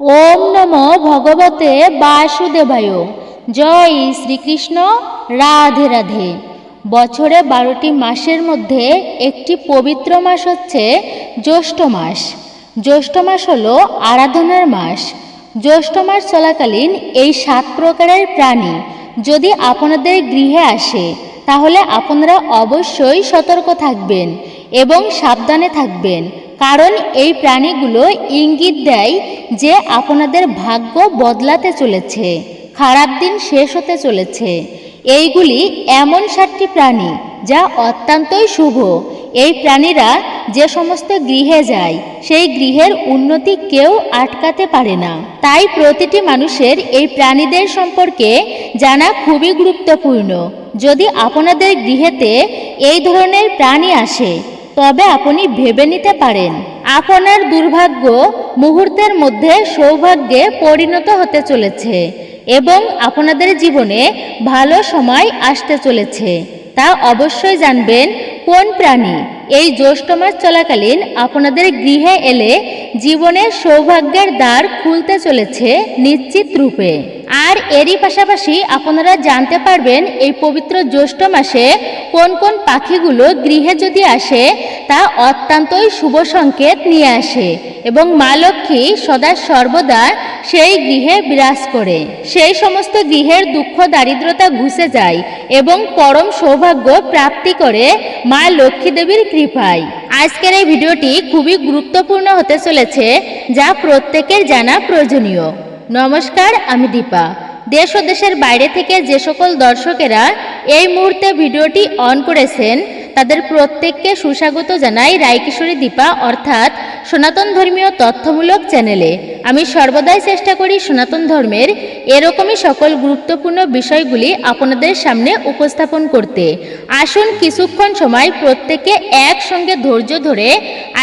ওম নম ভগবতে বাসুদেবায়। জয় শ্রীকৃষ্ণ রাধে রাধে। বছরে বারোটি মাসের মধ্যে একটি পবিত্র মাস হচ্ছে জ্যৈষ্ঠ মাস। জ্যৈষ্ঠ মাস হলো আরাধনার মাস। জ্যৈষ্ঠ মাস চলাকালীন এই সাত প্রকারের প্রাণী যদি আপনাদের গৃহে আসে, তাহলে আপনারা অবশ্যই সতর্ক থাকবেন এবং সাবধানে থাকবেন। কারণ এই প্রাণীগুলো ইঙ্গিত দেয় যে আপনাদের ভাগ্য বদলাতে চলেছে, খারাপ দিন শেষ হতে চলেছে। এইগুলি এমন সাতটি প্রাণী যা অত্যন্তই শুভ। এই প্রাণীরা যে সমস্ত গৃহে যায়, সেই গৃহের উন্নতি কেউ আটকাতে পারে না। তাই প্রতিটি মানুষের এই প্রাণীদের সম্পর্কে জানা খুবই গুরুত্বপূর্ণ। যদি আপনাদের গৃহেতে এই ধরনের প্রাণী আসে তবে আপনি ভেবে নিতে পারেন, আপনার দুর্ভাগ্য মুহূর্তের মধ্যে সৌভাগ্যে পরিণত হতে চলেছে এবং আপনাদের জীবনে ভালো সময় আসতে চলেছে। তা অবশ্যই জানবেন, কোন প্রাণী এই জ্যৈষ্ঠ মাস চলাকালীন আপনাদের গৃহে এলে জীবনের সৌভাগ্যের দ্বার খুলতে চলেছে নিশ্চিত রূপে। আর এরই পাশাপাশি আপনারা জানতে পারবেন, এই পবিত্র জ্যৈষ্ঠ মাসে কোন কোন পাখিগুলো গৃহে যদি আসে তা অত্যন্তই শুভ সংকেত নিয়ে আসে এবং মা লক্ষ্মী সদা সর্বদা সেই গৃহে বিরাজ করে। সেই সমস্ত গৃহের দুঃখ দারিদ্রতা ঘুষে যায় এবং পরম সৌভাগ্য প্রাপ্তি করে মা লক্ষ্মী দেবীর কৃপায়। আজকের এই ভিডিওটি খুবই গুরুত্বপূর্ণ হতে চলেছে, যা প্রত্যেকের জানা প্রয়োজনীয়। নমস্কার, আমি দীপা। দেশ ও দেশের বাইরে থেকে যে সকল দর্শকেরা এই মুহূর্তে ভিডিওটি অন করেছেন তাদের প্রত্যেককে সুস্বাগত জানাই রায়কিশোরী দীপা, অর্থাৎ সনাতন ধর্মীয় তথ্যমূলক চ্যানেলে। আমি সর্বদাই চেষ্টা করি সনাতন ধর্মের এরকমই সকল গুরুত্বপূর্ণ বিষয়গুলি আপনাদের সামনে উপস্থাপন করতে। আসুন কিছুক্ষণ সময় প্রত্যেকে একসঙ্গে ধৈর্য ধরে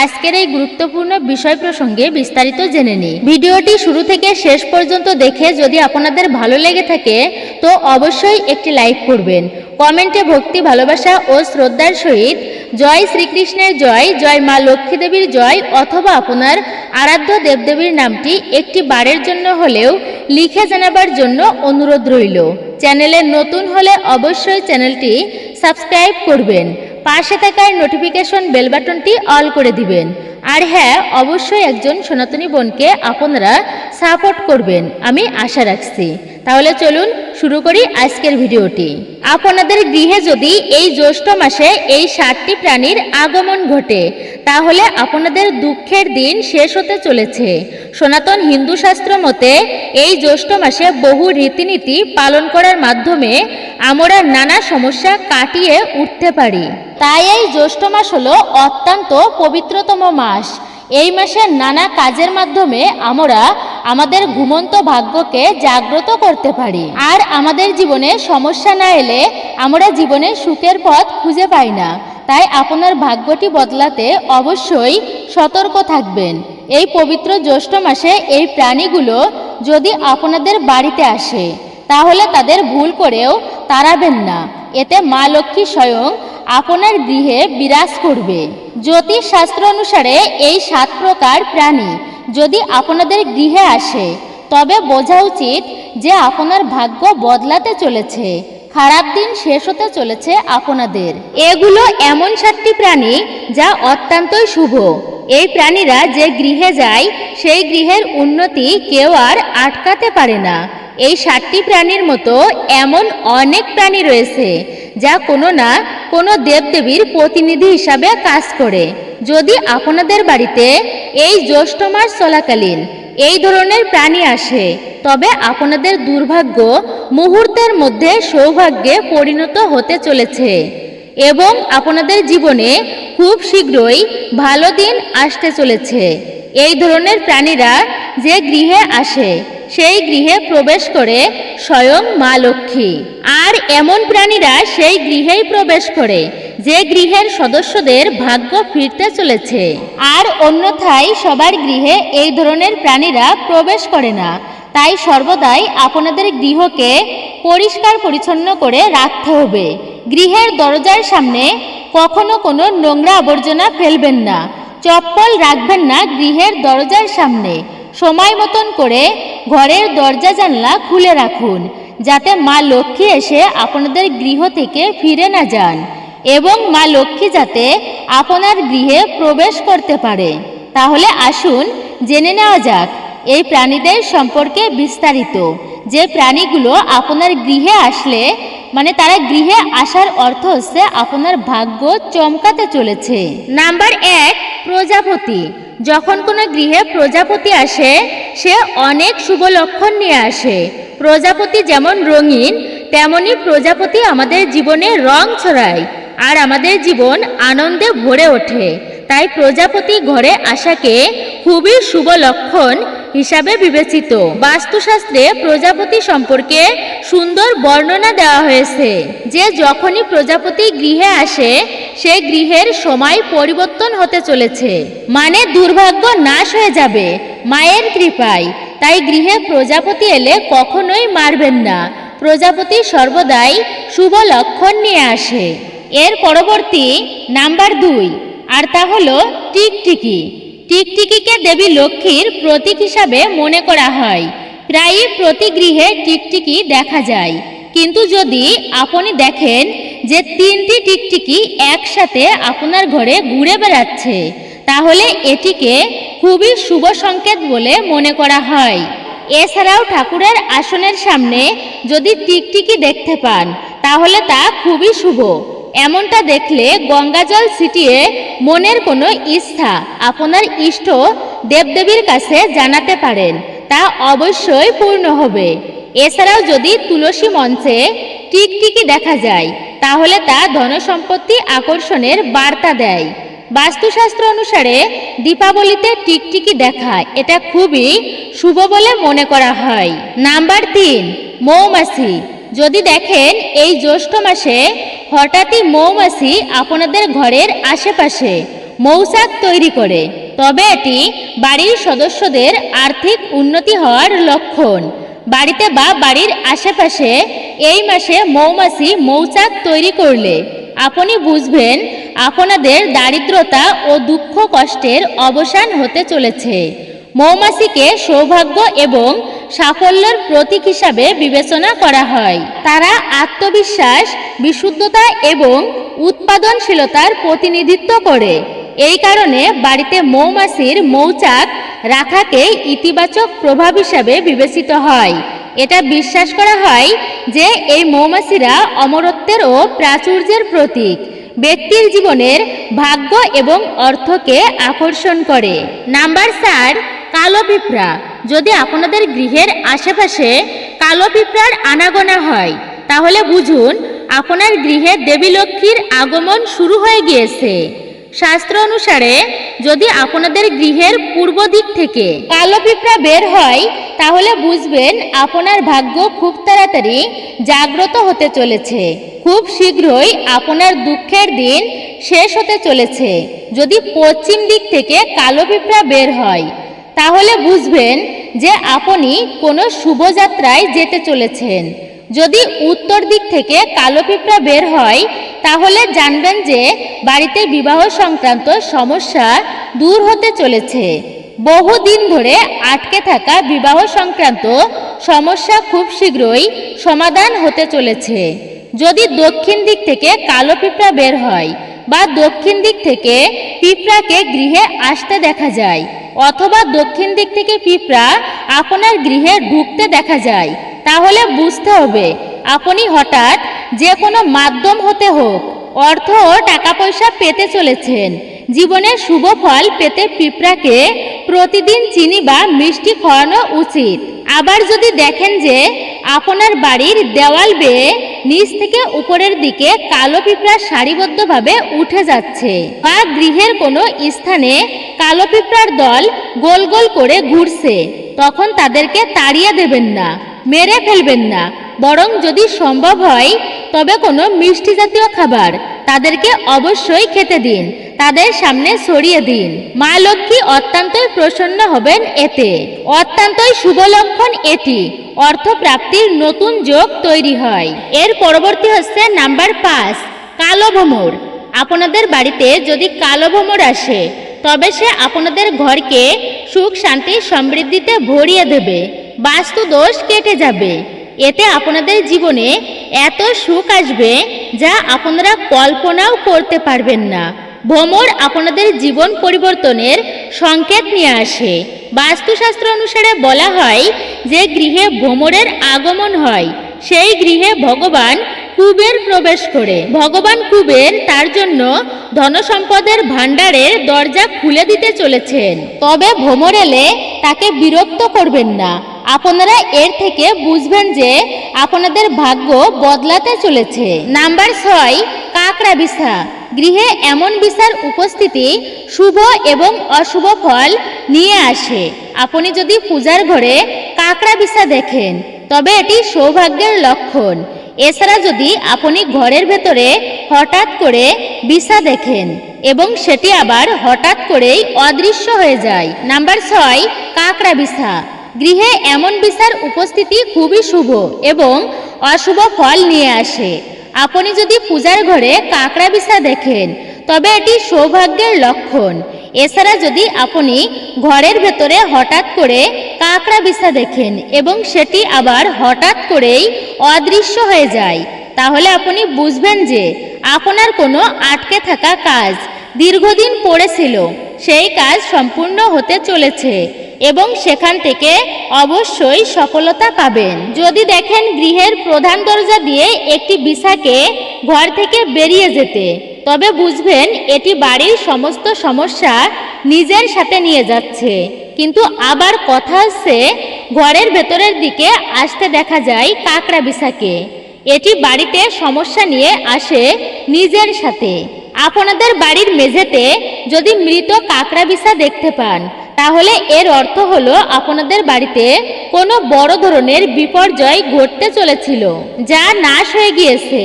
আজকের এই গুরুত্বপূর্ণ বিষয় প্রসঙ্গে বিস্তারিত জেনে নিই। ভিডিওটি শুরু থেকে শেষ পর্যন্ত দেখে যদি আপনাদের ভালো লেগে থাকে, তো অবশ্যই একটি লাইক করবেন। কমেন্টে ভক্তি, ভালোবাসা ও শ্রদ্ধার সহিত জয় শ্রীকৃষ্ণের জয় জয় মা লক্ষ্মী দেবীর জয় অথবা আপনার আরাধ্য দেবদেবীর নামটি একটি বারের জন্য হলেও লিখে জানাবার জন্য অনুরোধ রইল। চ্যানেলে নতুন হলে অবশ্যই চ্যানেলটি সাবস্ক্রাইব করবেন। পাশে থাকার নোটিফিকেশন বেল বাটনটি অল করে দিবেন। আর হ্যাঁ অবশ্যই একজন সনাতনী বোনকে আপনারা সাপোর্ট করবেন, আমি আশা রাখছি। তাহলে চলুন শুরু করি আজকের ভিডিওটি। আপনাদের গৃহে যদি এই জ্যৈষ্ঠ মাসে এই সাতটি প্রাণীর আগমন ঘটে, তাহলে আপনাদের দুঃখের দিন শেষ হতে চলেছে। সনাতন হিন্দু শাস্ত্র মতে, এই জ্যৈষ্ঠ মাসে বহু রীতিনীতি পালন করার মাধ্যমে আমরা নানা সমস্যা কাটিয়ে উঠতে পারি। তাই এই জ্যৈষ্ঠ মাস হলো অত্যন্ত পবিত্রতম মাস। এই মাসে নানা কাজের মাধ্যমে আমরা আমাদের ঘুমন্ত ভাগ্যকে জাগ্রত করতে পারি। আর আমাদের জীবনে সমস্যা না এলে আমরা জীবনে সুখের পথ খুঁজে পাই না। তাই আপনার ভাগ্যটি বদলাতে অবশ্যই সতর্ক থাকবেন। এই পবিত্র জ্যৈষ্ঠ মাসে এই প্রাণীগুলো যদি আপনাদের বাড়িতে আসে, তাহলে তাদের ভুল করেও তাড়াবেন না। এতে মা লক্ষ্মী স্বয়ং আপনার গৃহে বিরাজ করবে। জ্যোতিষ শাস্ত্র অনুসারে এই সাত প্রকার প্রাণী যদি আপনাদের গৃহে আসে, তবে বোঝা উচিত যে আপনার ভাগ্য বদলাতে চলেছে, খারাপ দিন শেষ হতে চলেছে আপনাদের। এগুলো এমন সাতটি প্রাণী যা অত্যন্তই শুভ। এই প্রাণীরা যে গৃহে যায়, সেই গৃহের উন্নতি কেউ আর আটকাতে পারে না। এই সাতটি প্রাণীর মতো এমন অনেক প্রাণী রয়েছে যা কোনো না কোনো দেবদেবীর প্রতিনিধি হিসাবে কাজ করে। যদি আপনাদের বাড়িতে এই জ্যৈষ্ঠ মাস চলাকালীন এই ধরনের প্রাণী আসে, তবে আপনাদের দুর্ভাগ্য মুহূর্তের মধ্যে সৌভাগ্যে পরিণত হতে চলেছে এবং আপনাদের জীবনে খুব শীঘ্রই ভালো দিন আসতে চলেছে। এই ধরনের প্রাণীরা যে গৃহে আসে সেই গৃহে প্রবেশ করে স্বয়ং মা লক্ষ্মী। আর এমন প্রাণীরা সেই গৃহেই প্রবেশ করে, যে গৃহের সদস্যদের ভাগ্য ফিরতে চলেছে। আর অন্যথায় সবার গৃহে এই ধরনের প্রাণীরা প্রবেশ করে না। তাই সর্বদাই আপনাদের গৃহকে পরিষ্কার পরিচ্ছন্ন করে রাখতে হবে। গৃহের দরজার সামনে কখনো কোনো নোংরা আবর্জনা ফেলবেন না। চপ্পল রাখবেন না গৃহের দরজার সামনে। সময় মতন করে ঘরের দরজা জানলা খুলে রাখুন, যাতে মা লক্ষ্মী এসে আপনাদের গৃহ থেকে ফিরে না যান এবং মা লক্ষ্মী যাতে আপনার গৃহে প্রবেশ করতে পারে। তাহলে আসুন, জেনে নেওয়া যাক, এই প্রাণীদের সম্পর্কে বিস্তারিত। যে প্রাণীগুলো আপনার গৃহে আসলে মানে তারা গৃহে আসার অর্থ হচ্ছে আপনার ভাগ্য চমকাতে চলেছে। নাম্বার এক, প্রজাপতি। যখন কোনো গৃহে প্রজাপতি আসে, সে অনেক শুভ লক্ষণ নিয়ে আসে। প্রজাপতি যেমন রঙিন, তেমনি প্রজাপতি আমাদের জীবনে রং ছড়ায় আর আমাদের জীবন আনন্দে ভরে ওঠে। তাই প্রজাপতি ঘরে আসাকে খুবই শুভ লক্ষণ হিসাবে বিবেচিত। বাস্তুশাস্ত্রে প্রজাপতি সম্পর্কে সুন্দর বর্ণনা দেওয়া হয়েছে যে যখনই প্রজাপতি গৃহে আসে, সে গৃহের সময় পরিবর্তন হতে চলেছে। মানে দুর্ভাগ্য নাশ হয়ে যাবে, মায়ের কৃপায়। তাই গৃহে প্রজাপতি এলে কখনোই মারবেন না। প্রজাপতি সর্বদাই শুভ লক্ষণ নিয়ে আসে। এর পরবর্তী নাম্বার দুই, আর তা হলো টিকটিকি টিকটিকিকে দেবী লক্ষ্মীর প্রতীক হিসাবে মনে করা হয়। প্রায়ই প্রতি গৃহে টিকটিকি দেখা যায়। কিন্তু যদি আপনি দেখেন যে তিনটি টিকটিকি একসাথে আপনার ঘরে ঘুরে বেড়াচ্ছে, তাহলে এটিকে খুবই শুভ সংকেত বলে মনে করা হয়। এছাড়াও ঠাকুরের আসনের সামনে যদি টিকটিকি দেখতে পান, তাহলে তা খুবই শুভ। এমনটা দেখলে গঙ্গাজল ছিটিয়ে মনের কোনো ইচ্ছা, আপনার ইষ্ট দেবদেবীর কাছে জানাতে পারেন। তা অবশ্যই পূর্ণ হবে। এছাড়াও যদি তুলসী মঞ্চে টিকটিকি দেখা যায়, তাহলে তা ধনসম্পত্তি আকর্ষণের বার্তা দেয়। বাস্তুশাস্ত্র অনুসারে দীপাবলিতে টিকটিকি দেখা, এটা খুবই শুভ বলে মনে করা হয়। নাম্বার তিন, মৌমাছি। যদি দেখেন এই জ্যৈষ্ঠ মাসে হঠাৎই মৌমাছি আপনাদের ঘরের আশেপাশে মৌচাক তৈরি করে। তবে এটি বাড়ির সদস্যদের আর্থিক উন্নতি হওয়ার লক্ষণ। বাড়িতে বা বাড়ির আশেপাশে এই মাসে মৌমাছি মৌচাক তৈরি করলে আপনি বুঝবেন আপনাদের দারিদ্রতা ও দুঃখ কষ্টের অবসান হতে চলেছে। মৌমাছিকে সৌভাগ্য এবং সাফল্যের প্রতীক হিসাবে বিবেচনা করা হয়। তারা আত্মবিশ্বাস, বিশুদ্ধতা এবং উৎপাদনশীলতার প্রতিনিধিত্ব করে। এই কারণে বাড়িতে মৌমাছির মৌচাক রাখাকে ইতিবাচক প্রভাব হিসাবে বিবেচিত হয়। এটা বিশ্বাস করা হয় যে এই মৌমাছিরা অমরত্বের ও প্রাচুর্যের প্রতীক। ব্যক্তির জীবনের ভাগ্য এবং অর্থকে আকর্ষণ করে। নাম্বার চার, কালো পিঁপড়া। যদি আপনাদের গৃহের আশেপাশে কালো পিঁপড়ার আনাগোনা হয়, তাহলে বুঝুন আপনার গৃহে দেবী লক্ষ্মীর আগমন শুরু হয়ে গিয়েছে। শাস্ত্র অনুসারে যদি আপনাদের গৃহের পূর্ব দিক থেকে কালো পিঁপড়া বের হয়, তাহলে বুঝবেন আপনার ভাগ্য খুব তাড়াতাড়ি জাগ্রত হতে চলেছে। খুব শীঘ্রই আপনার দুঃখের দিন শেষ হতে চলেছে। যদি পশ্চিম দিক থেকে কালো পিঁপড়া বের হয়, তাহলে বুঝবেন যে আপনি কোনো শুভযাত্রায় যেতে চলেছেন। যদি উত্তর দিক থেকে কালো পিঁপড়া বের হয়, তাহলে জানবেন যে বাড়িতে বিবাহ সংক্রান্ত সমস্যা দূর হতে চলেছে। বহুদিন ধরে আটকে থাকা বিবাহ সংক্রান্ত সমস্যা খুব শীঘ্রই সমাধান হতে চলেছে। যদি দক্ষিণ দিক থেকে কালো পিঁপড়া বের হয় বা দক্ষিণ দিক থেকে পিঁপড়াকে গৃহে আসতে দেখা যায় অথবা দক্ষিণ দিক থেকে পিঁপড়া আপনার গৃহে ঢুকতে দেখা যায়, তাহলে বুঝতে হবে আপনি হঠাৎ যে কোনো মাধ্যম হতে হোক, অর্থ টাকা পয়সা পেতে চলেছেন, জীবনের শুভ ফল পেতে পিঁপড়াকে প্রতিদিন চিনি বা মিষ্টি খাওয়ানো উচিত। আবার যদি দেখেন যে আপনার বাড়ির দেওয়াল বেয়ে নিচ থেকে উপরের দিকে কালো পিঁপড়া সারিবদ্ধভাবে উঠে যাচ্ছে। বা গৃহের কোনো স্থানে কালো পিঁপড়ার দল গোল গোল করে ঘুরছে। তখন তাদেরকে তাড়িয়ে দেবেন না, মেরে ফেলবেন না। বরং যদি সম্ভব হয়, তবে কোনো মিষ্টি জাতীয় খাবার তাদেরকে অবশ্যই খেতে দিন, তাদের সামনে ছড়িয়ে দিন। মা লক্ষ্মী অত্যন্তই প্রসন্ন হবেন এতে। অত্যন্তই শুভ লক্ষণ এটি, অর্থপ্রাপ্তির নতুন যোগ তৈরি হয়। এর পরবর্তী হচ্ছে নাম্বার পাঁচ কালো ভ্রমর আপনাদের বাড়িতে যদি কালো ভ্রমর আসে, তবে সে আপনাদের ঘরকে সুখ শান্তি সমৃদ্ধিতে ভরিয়ে দেবে বাস্তু দোষ কেটে যাবে। এতে আপনাদের জীবনে এত সুখ আসবে যা আপনারা কল্পনাও করতে পারবেন না। ভ্রমর আপনাদের জীবন পরিবর্তনের সংকেত নিয়ে আসে। বাস্তুশাস্ত্র অনুসারে বলা হয় যে গৃহে ভ্রমরের আগমন হয়। সেই গৃহে ভগবান কুবের প্রবেশ করে। ভগবান কুবের তার জন্য ধনসম্পদের ভাণ্ডারের দরজা খুলে দিতে চলেছেন। তবে ভ্রমর এলে তাকে বিরক্ত করবেন না। আপনারা এর থেকে বুঝবেন যে আপনাদের ভাগ্য বদলাতে চলেছে। নাম্বার ছয়, কাকড়া বিছা। গৃহে এমন বিছার উপস্থিতি শুভ এবং অশুভ ফল নিয়ে আসে। আপনি যদি পূজার ঘরে কাকড়া বিছা দেখেন, তবে এটি সৌভাগ্যের লক্ষণ। এছাড়া যদি আপনি ঘরের ভেতরে হঠাৎ করে বিছা দেখেন এবং সেটি আবার হঠাৎ করেই অদৃশ্য হয়ে যায়। নাম্বার ছয়, কাকড়া বিছা। গৃহে এমন বিছার উপস্থিতি খুবই শুভ এবং অশুভ ফল নিয়ে আসে। আপনি যদি পূজার ঘরে কাঁকড়া বিছা দেখেন, তবে এটি সৌভাগ্যের লক্ষণ। এছাড়া যদি আপনি ঘরের ভেতরে হঠাৎ করে কাঁকড়া বিছা দেখেন এবং সেটি আবার হঠাৎ করেই অদৃশ্য হয়ে যায়, তাহলে আপনি বুঝবেন যে আপনার কোনো আটকে থাকা কাজ দীর্ঘদিন পড়েছিল। সেই কাজ সম্পূর্ণ হতে চলেছে। এবং সেখান থেকে অবশ্যই সফলতা পাবেন। যদি দেখেন গৃহের প্রধান দরজা দিয়ে একটি বিছাকে ঘর থেকে বেরিয়ে যেতে, তবে বুঝবেন এটি বাড়ির সমস্ত সমস্যা নিজের সাথে নিয়ে যাচ্ছে। কিন্তু আবার কথা হচ্ছে ঘরের ভেতরের দিকে আসতে দেখা যায় কাকড়া বিছাকে। এটি বাড়িতে সমস্যা নিয়ে আসে নিজের সাথে। আপনাদের বাড়ির মেঝেতে যদি মৃত কাকড়া বিছা দেখতে পান তাহলে এর অর্থ হলো আপনাদের বাড়িতে কোনো বড় ধরনের বিপর্যয় ঘটতে চলেছিল, যা নাশ হয়ে গিয়েছে।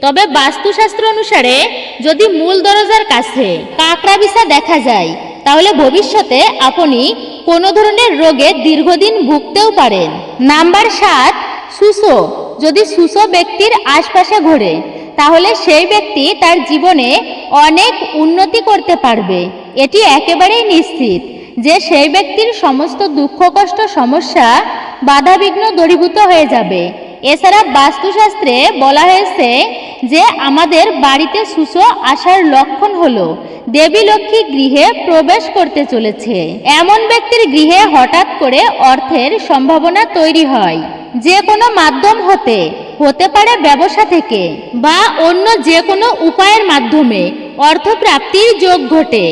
তবে বাস্তুশাস্ত্র অনুসারে যদি মূল দরজার কাছে কাঁকড়া বিছা দেখা যায়, তাহলে ভবিষ্যতে আপনি কোনো ধরনের রোগে দীর্ঘদিন ভুগতেও পারেন। নাম্বার সাত, সুসো। যদি সুসো ব্যক্তির আশপাশে ঘোরে, তাহলে সেই ব্যক্তি তার জীবনে অনেক উন্নতি করতে পারবে। এটি একেবারেই নিশ্চিত। যে সেই ব্যক্তির সমস্ত দুঃখ, কষ্ট, সমস্যা বাধাবিঘ্ন দূরীভূত হয়ে যাবে। এছাড়া বাস্তুশাস্ত্রে বলা হয়েছে যে আমাদের বাড়িতে সুসো আসার লক্ষণ হলো, দেবী লক্ষ্মী গৃহে প্রবেশ করতে চলেছে। এমন ব্যক্তির গৃহে হঠাৎ করে অর্থের সম্ভাবনা তৈরি হয়। যে কোনো মাধ্যম হতে হতে পারে ব্যবসা থেকে বা অন্য যে কোনো উপায়ের মাধ্যমে অর্থপ্রাপ্তির যোগ ঘটে।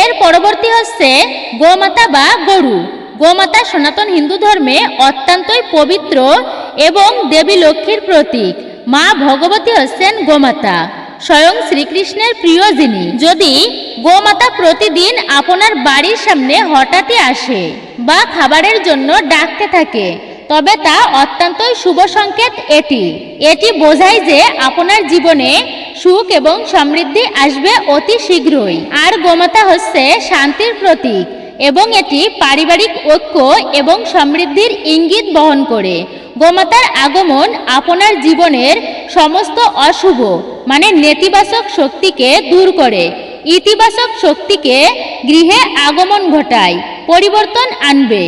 এর পরবর্তী হচ্ছে গোমাতা বা গরু। গোমাতা সনাতন হিন্দু ধর্মে অত্যন্তই পবিত্র এবং দেবী লক্ষ্মীর প্রতীক। মা ভগবতী হচ্ছেন গোমাতা, স্বয়ং শ্রীকৃষ্ণের প্রিয় যিনি। যদি গোমাতা প্রতিদিন আপনার বাড়ির সামনে হঠাৎই আসে বা খাবারের জন্য ডাকতে থাকে, তবে তা অত্যন্তই শুভ সংকেত এটি। এটি বোঝায় যে আপনার জীবনে সুখ এবং সমৃদ্ধি আসবে অতি শীঘ্রই। আর গোমাতা হচ্ছে শান্তির প্রতীক এবং এটি পারিবারিক ঐক্য এবং সমৃদ্ধির ইঙ্গিত বহন করে। গোমাতার আগমন আপনার জীবনের সমস্ত অশুভ মানে নেতিবাচক শক্তিকে দূর করে। ইতিবাচক শক্তিকে গৃহে আগমন ঘটায়, পরিবর্তন আনবে।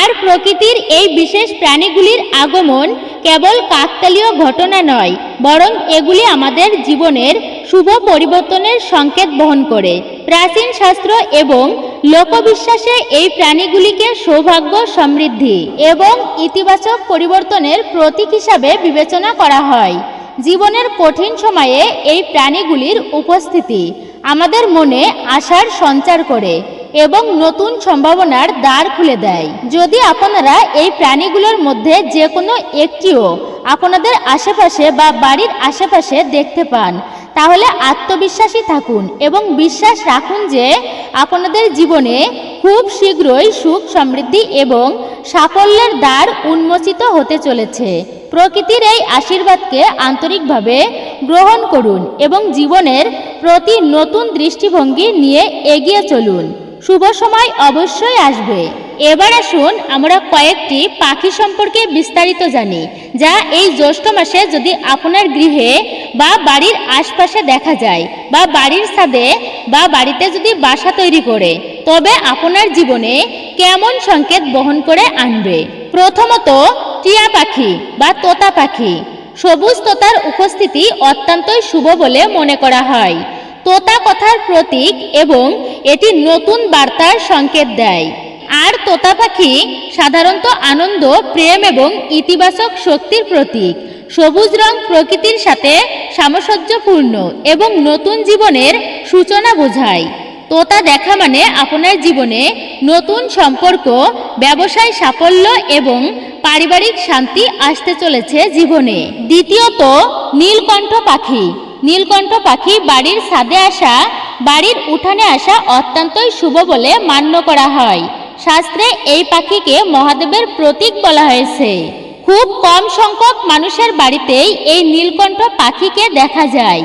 আর প্রকৃতির এই বিশেষ প্রাণীগুলির আগমন কেবল কাকতালীয় ঘটনা নয়, বরং এগুলি আমাদের জীবনের শুভ পরিবর্তনের সংকেত বহন করে। প্রাচীন শাস্ত্র এবং লোকবিশ্বাসে এই প্রাণীগুলিকে সৌভাগ্য, সমৃদ্ধি এবং ইতিবাচক পরিবর্তনের প্রতীক হিসাবে বিবেচনা করা হয়। জীবনের কঠিন সময়ে এই প্রাণীগুলির উপস্থিতি আমাদের মনে আশার সঞ্চার করে। এবং নতুন সম্ভাবনার দ্বার খুলে দেয়। যদি আপনারা এই প্রাণীগুলোর মধ্যে যে কোনো একটিও আপনাদের আশেপাশে বা বাড়ির আশেপাশে দেখতে পান, তাহলে আত্মবিশ্বাসী থাকুন এবং বিশ্বাস রাখুন যে আপনাদের জীবনে খুব শীঘ্রই সুখ সমৃদ্ধি এবং সাফল্যের দ্বার উন্মোচিত হতে চলেছে। প্রকৃতির এই আশীর্বাদকে আন্তরিকভাবে গ্রহণ করুন এবং জীবনের প্রতি নতুন দৃষ্টিভঙ্গি নিয়ে এগিয়ে চলুন। শুভ সময় অবশ্যই আসবে। এবার আসুন আমরা কয়েকটি পাখি সম্পর্কে বিস্তারিত জানি, যা এই জ্যৈষ্ঠ মাসে যদি আপনার গৃহে বা বাড়ির আশপাশে দেখা যায় বা বাড়ির ছাদে বা বাড়িতে যদি বাসা তৈরি করে, তবে আপনার জীবনে কেমন সংকেত বহন করে আনবে? প্রথমত, টিয়া পাখি বা তোতা পাখি। সবুজ তোতার উপস্থিতি অত্যন্তই শুভ বলে মনে করা হয়। তোতা কথার প্রতীক এবং এটি নতুন বার্তার সংকেত দেয়। আর তোতা পাখি সাধারণত আনন্দ, প্রেম এবং ইতিবাচক শক্তির প্রতীক। সবুজ রং প্রকৃতির সাথে সামঞ্জস্যপূর্ণ এবং নতুন জীবনের সূচনা বোঝায়। তোতা দেখা মানে আপনার জীবনে নতুন সম্পর্ক, ব্যবসায় সাফল্য এবং পারিবারিক শান্তি আসতে চলেছে জীবনে। দ্বিতীয়ত, নীলকণ্ঠ পাখি। নীলকণ্ঠ পাখি বাড়ির ছাদে আসা, বাড়ির উঠানে আসা অত্যন্তই শুভ বলে মান্য করা হয়। শাস্ত্রে এই পাখিকে মহাদেবের প্রতীক বলা হয়েছে। খুব কম সংখ্যক মানুষের বাড়িতেই এই নীলকণ্ঠ পাখিকে দেখা যায়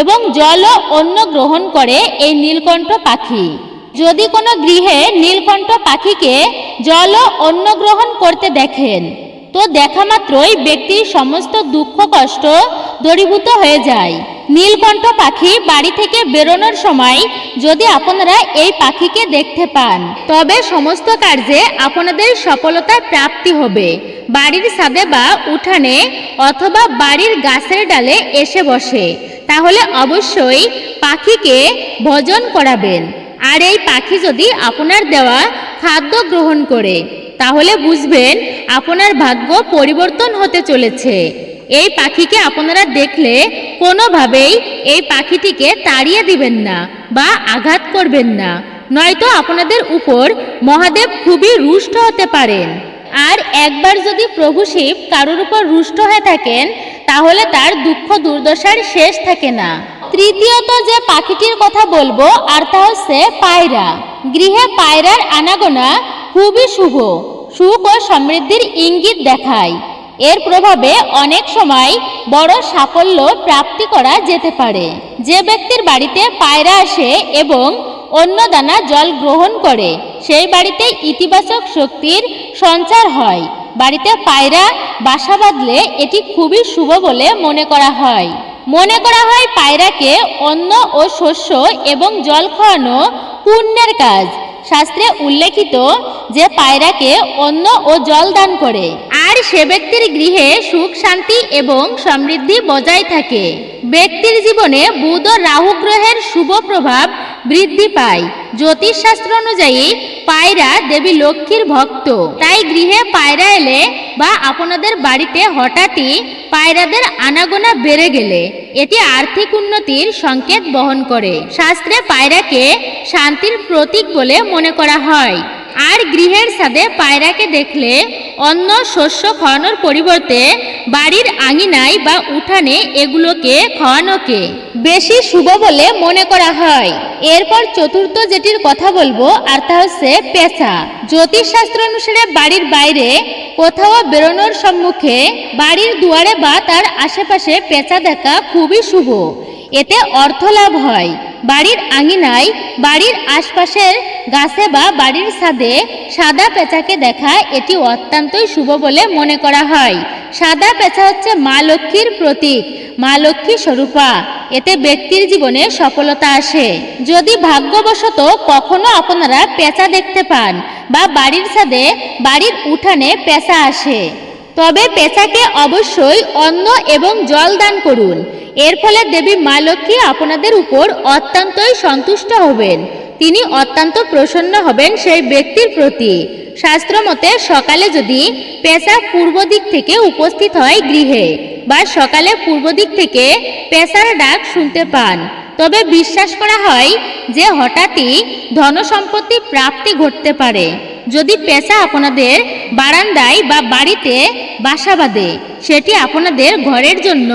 এবং জলও অন্ন গ্রহণ করে এই নীলকণ্ঠ পাখি। যদি কোনো গৃহে নীলকণ্ঠ পাখিকে জল ও অন্ন গ্রহণ করতে দেখেন তো দেখা মাত্রই ব্যক্তির সমস্ত দুঃখ, কষ্ট দূরীভূত হয়ে যায়। নীলকণ্ঠ পাখি বাড়ি থেকে বেরোনোর সময় যদি আপনারা এই পাখিকে দেখতে পান, তবে সমস্ত কার্যে আপনাদের সফলতার প্রাপ্তি হবে। বাড়ির ছাদে বা উঠানে অথবা বাড়ির গাছের ডালে এসে বসে, তাহলে অবশ্যই পাখিকে ভোজন করাবেন। আর এই পাখি যদি আপনার দেওয়া খাদ্য গ্রহণ করে তাহলে বুঝবেন আপনার ভাগ্য পরিবর্তন হতে চলেছে। এই পাখিকে আপনারা দেখলে কোনোভাবেই এই পাখিটিকে তাড়িয়ে দিবেন না বা আঘাত করবেন না। নয়তো আপনাদের উপর মহাদেব খুবই রুষ্ট হতে পারেন। আর একবার যদি প্রভু শিব কারোর উপর রুষ্ট হয়ে থাকেন, তাহলে তার দুঃখ দুর্দশার শেষ থাকে না। তৃতীয়ত যে পাখিটির কথা বলব, আর তা হচ্ছে পায়রা। গৃহে পায়রার আনাগোনা খুবই শুভ। সুখ ও সমৃদ্ধির ইঙ্গিত দেখায়। এর প্রভাবে অনেক সময় বড় সাফল্য প্রাপ্তি করা যেতে পারে। যে ব্যক্তির বাড়িতে পায়রা আসে এবং অন্য দানা জল গ্রহণ করে, সেই বাড়িতে ইতিবাচক শক্তির সঞ্চার হয়। বাড়িতে পায়রা বাসা বাঁধলে এটি খুবই শুভ বলে মনে করা হয়। মনে করা হয় পায়রাকে অন্ন ও শস্য এবং জল খাওয়ানো পুণ্যের কাজ। শাস্ত্রে উল্লেখিত যে পায়রাকে অন্ন ও জল দান করে। আর সে ব্যক্তির গৃহে সুখ, শান্তি এবং সমৃদ্ধি বজায় থাকে। ব্যক্তির জীবনে বুধ ও রাহু গ্রহের শুভ প্রভাব বৃদ্ধি পায়। জ্যোতিষশাস্ত্র অনুযায়ী পায়রা দেবী লক্ষ্মীর ভক্ত। তাই গৃহে পায়রা এলে বা আপনাদের বাড়িতে হঠাৎই পায়রাদের আনাগোনা বেড়ে গেলে, এটি আর্থিক উন্নতির সংকেত বহন করে। শাস্ত্রে পায়রাকে শান্তির প্রতীক বলে মনে করা হয়। আর গৃহের ছাদে পায়রাকে দেখলে অন্য শস্য খাওয়ানোর পরিবর্তে বাড়ির আঙিনায় বা উঠানে এগুলোকে খাওয়ানোকে। বেশি শুভ বলে মনে করা হয়। এরপর চতুর্থ যেটির কথা বলব, আর তা হচ্ছে পেঁচা। জ্যোতিষশাস্ত্র অনুসারে বাড়ির বাইরে কোথাও বেরোনোর সম্মুখে বাড়ির দুয়ারে বা তার আশেপাশে পেঁচা দেখা খুবই শুভ। এতে অর্থ লাভ হয়। বাড়ির আঙিনায় বাড়ির আশপাশের গাছে বা বাড়ির ছাদে সাদা পেঁচাকে দেখা এটি অত্যন্তই শুভ বলে মনে করা হয়। সাদা পেঁচা হচ্ছে মা লক্ষ্মীর প্রতীক, মা লক্ষ্মী স্বরূপা। এতে ব্যক্তির জীবনে সফলতা আসে। যদি ভাগ্যবশত কখনো আপনারা পেঁচা দেখতে পান বা বাড়ির ছাদে বাড়ির উঠানে পেঁচা আসে। তবে পেঁচাকে অবশ্যই অন্ন এবং জল দান করুন। এর ফলে দেবী মা লক্ষ্মী আপনাদের উপর অত্যন্তই সন্তুষ্ট হবেন। তিনি অত্যন্ত প্রসন্ন হবেন সেই ব্যক্তির প্রতি। শাস্ত্র মতে সকালে যদি পেঁচা পূর্ব দিক থেকে উপস্থিত হয় গৃহে বা সকালে পূর্ব দিক থেকে পেঁচার ডাক শুনতে পান, তবে বিশ্বাস করা হয় যে হঠাৎই ধনসম্পত্তি প্রাপ্তি ঘটতে পারে। যদি পেশা আপনাদের বারান্দায় বা বাড়িতে বাসা বাঁধে, সেটি আপনাদের ঘরের জন্য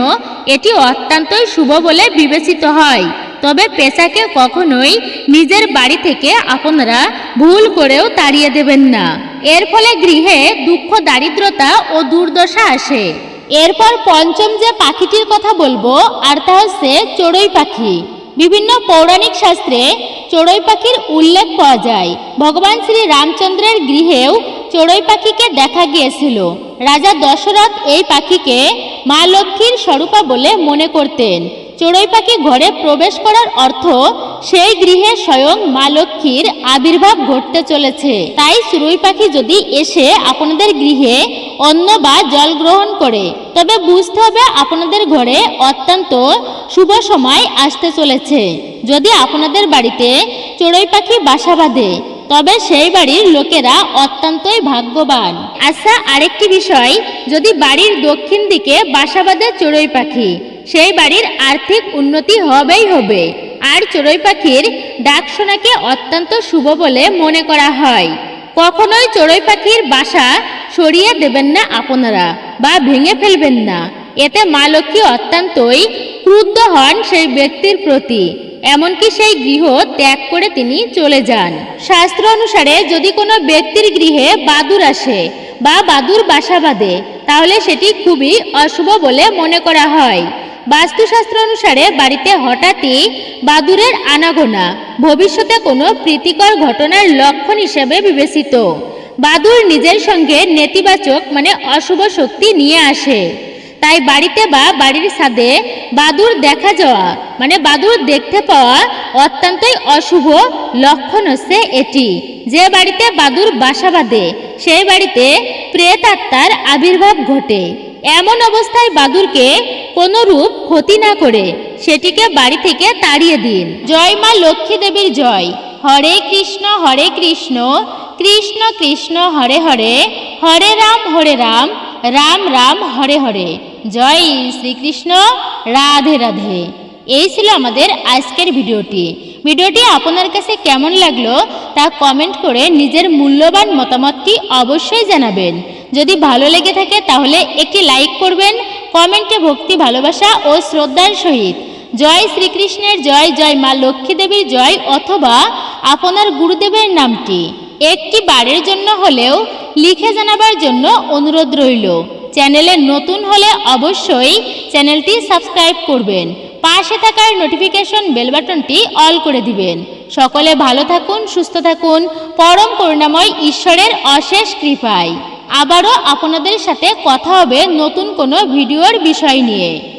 এটি অত্যন্তই শুভ বলে বিবেচিত হয়। তবে পেশাকে কখনোই নিজের বাড়ি থেকে আপনারা ভুল করেও তাড়িয়ে দেবেন না। এর ফলে গৃহে দুঃখ, দারিদ্রতা ও দুর্দশা আসে। এরপর পঞ্চম যে পাখিটির কথা বলব, আর তা হচ্ছে চড়ুই পাখি। বিভিন্ন পৌরাণিক শাস্ত্রে চড়ুই পাখির উল্লেখ পাওয়া যায়। ভগবান শ্রী রামচন্দ্রের গৃহেও চড়ুই পাখিকে দেখা গিয়েছিল। রাজা দশরথ এই পাখিকে মা লক্ষ্মীর স্বরূপা বলে মনে করতেন। চড়ুই পাখি ঘরে প্রবেশ করার অর্থ সেই গৃহে স্বয়ং মা লক্ষ্মীর আবির্ভাব ঘটতে চলেছে। তাই চড়ুই পাখি যদি এসে আপনাদের গৃহে অন্ন বা জল গ্রহণ করে, তবে বুঝতে হবে আপনাদের ঘরে অত্যন্ত শুভ সময় আসতে চলেছে। যদি আপনাদের বাড়িতে চড়ুই পাখি বাসা বাঁধে, তবে সেই বাড়ির লোকেরা অত্যন্তই ভাগ্যবান। আচ্ছা আরেকটি বিষয়, যদি বাড়ির দক্ষিণ দিকে বাসা বাঁধে চড়ুই পাখি সেই বাড়ির আর্থিক উন্নতি হবেই হবে। আর চড়ুই পাখির ডাক শোনাকে অত্যন্ত শুভ বলে মনে করা হয়। কখনোই চড়ুই পাখির বাসা সরিয়ে দেবেন না আপনারা বা ভেঙে ফেলবেন না। এতে মা লক্ষ্মী অত্যন্তই ক্রুদ্ধ হন সেই ব্যক্তির প্রতি। এমনকি সেই গৃহ ত্যাগ করে তিনি চলে যান। শাস্ত্র অনুসারে যদি কোনো ব্যক্তির গৃহে বাদুর আসে বা বাদুর বাসা বাঁধে, তাহলে সেটি খুবই অশুভ বলে মনে করা হয়। বাস্তুশাস্ত্র অনুসারে বাড়িতে হঠাৎই বাদুরের আনাগোনা, ভবিষ্যতে কোনো প্রীতিকর ঘটনার লক্ষণ হিসেবে বিবেচিত। বাদুর নিজের সঙ্গে নেতিবাচক মানে অশুভ শক্তি নিয়ে আসে। তাই বাড়িতে বা বাড়ির ছাদে বাদুর দেখা যাওয়া মানে বাদুর দেখতে পাওয়া অত্যন্তই অশুভ লক্ষণ হচ্ছে এটি। যে বাড়িতে বাদুর বাসা বাঁধে, সেই বাড়িতে প্রেত আত্মার আবির্ভাব ঘটে। এমন অবস্থায় বাদুরকে কোনো রূপ ক্ষতি না করে সেটিকে বাড়ি থেকে তাড়িয়ে দিন। জয় মা লক্ষ্মী দেবীর জয়। হরে কৃষ্ণ হরে কৃষ্ণ কৃষ্ণ কৃষ্ণ, হরে হরে হরে রাম হরে রাম রাম রাম, হরে হরে। জয় শ্রীকৃষ্ণ, রাধে রাধে। এই ছিল আমাদের আজকের ভিডিওটি। ভিডিওটি আপনার কাছে কেমন লাগল তা কমেন্ট করে নিজের মূল্যবান মতামতটি অবশ্যই জানাবেন। যদি ভালো লেগে থাকে তাহলে একটি লাইক করবেন কমেন্টে ভক্তি, ভালোবাসা ও শ্রদ্ধার সহিত। জয় শ্রীকৃষ্ণের জয় জয় মা লক্ষ্মী দেবীর জয় অথবা আপনার গুরুদেবের নামটি। একটি বারের জন্য হলেও লিখে জানাবার জন্য অনুরোধ রইল। চ্যানেলে নতুন হলে অবশ্যই চ্যানেলটি সাবস্ক্রাইব করবেন। পাশে থাকার নোটিফিকেশন বেল বাটনটি অল করে দিবেন। সকলে ভালো থাকুন, সুস্থ থাকুন। পরম করুণাময় ঈশ্বরের অশেষ কৃপায়। আবারও আপনাদের সাথে কথা হবে নতুন কোনো ভিডিওর বিষয় নিয়ে।